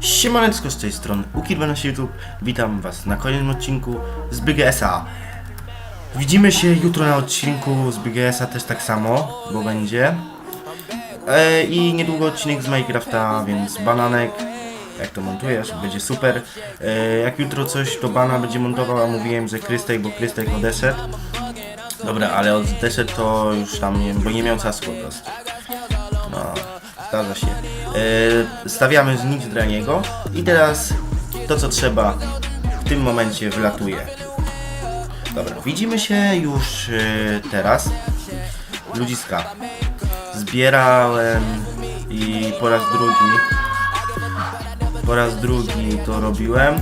Siemaneczko z tej strony Ukidba na YouTube. Witam was na kolejnym odcinku z BGS-a. Widzimy się jutro na odcinku z BGS-a też tak samo, bo będzie. E, I niedługo odcinek z Minecrafta, więc bananek. Jak to montujesz, będzie super. E, jak jutro coś to bana będzie montował, a mówiłem, że Krystek, bo Krystek odeszedł. Dobra, ale odeszedł to już tam, nie, bo nie miał czasu po prostu. No, zdarza się. E, stawiamy nic dla niego i teraz to co trzeba w tym momencie wylatuje. Dobra, widzimy się już e, teraz. Ludziska. Zbierałem i po raz drugi po raz drugi to robiłem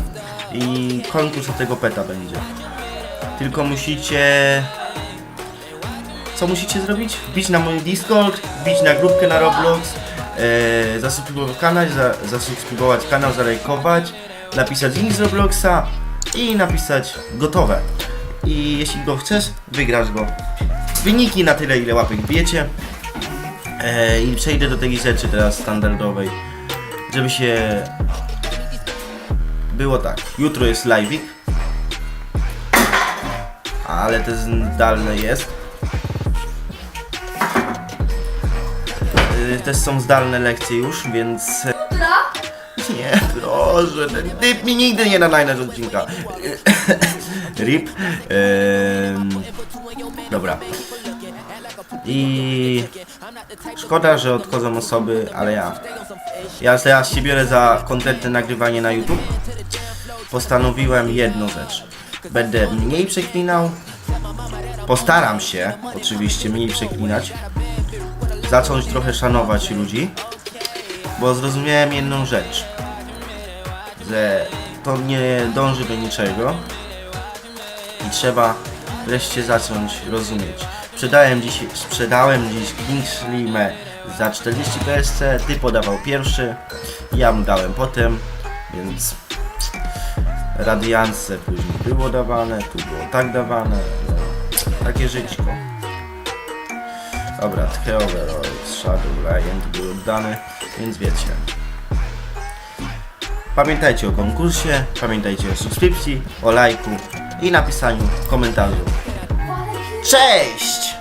i konkurs tego peta będzie. Tylko musicie co musicie zrobić? Wbić na mój Discord, wbić na grupkę na Roblox, e, zasubskrybować kanał, za, zasubskrybować kanał, zalajkować, napisać link z Robloxa i napisać gotowe. I jeśli go chcesz, wygrasz go. Wyniki na tyle, ile łapek wiecie. E, I przejdę do tej rzeczy teraz standardowej, żeby się było tak. Jutro jest live'ik, ale to zdalne jest. Też są zdalne lekcje już, więc... Nie, proszę, ten typ mi nigdy nie nadaje z odcinka. RIP. Ym, dobra. I szkoda, że odchodzą osoby, ale ja. Ja teraz się biorę za konkretne nagrywanie na YouTube. Postanowiłem jedną rzecz. Będę mniej przeklinał. Postaram się, oczywiście, mniej przeklinać zacząć trochę szanować ludzi, bo zrozumiałem jedną rzecz, że to nie dąży do niczego i trzeba wreszcie zacząć rozumieć. Sprzedałem dziś, sprzedałem dziś Kingslimę za 40 PSC, ty podawał pierwszy, ja mu dałem potem, więc radiance później było dawane, tu było tak dawane, takie żyćko. Dobra, Overlord, Shadow Lion był oddany, więc wiecie. Pamiętajcie o konkursie, pamiętajcie o subskrypcji, o lajku i napisaniu komentarzu. Cześć!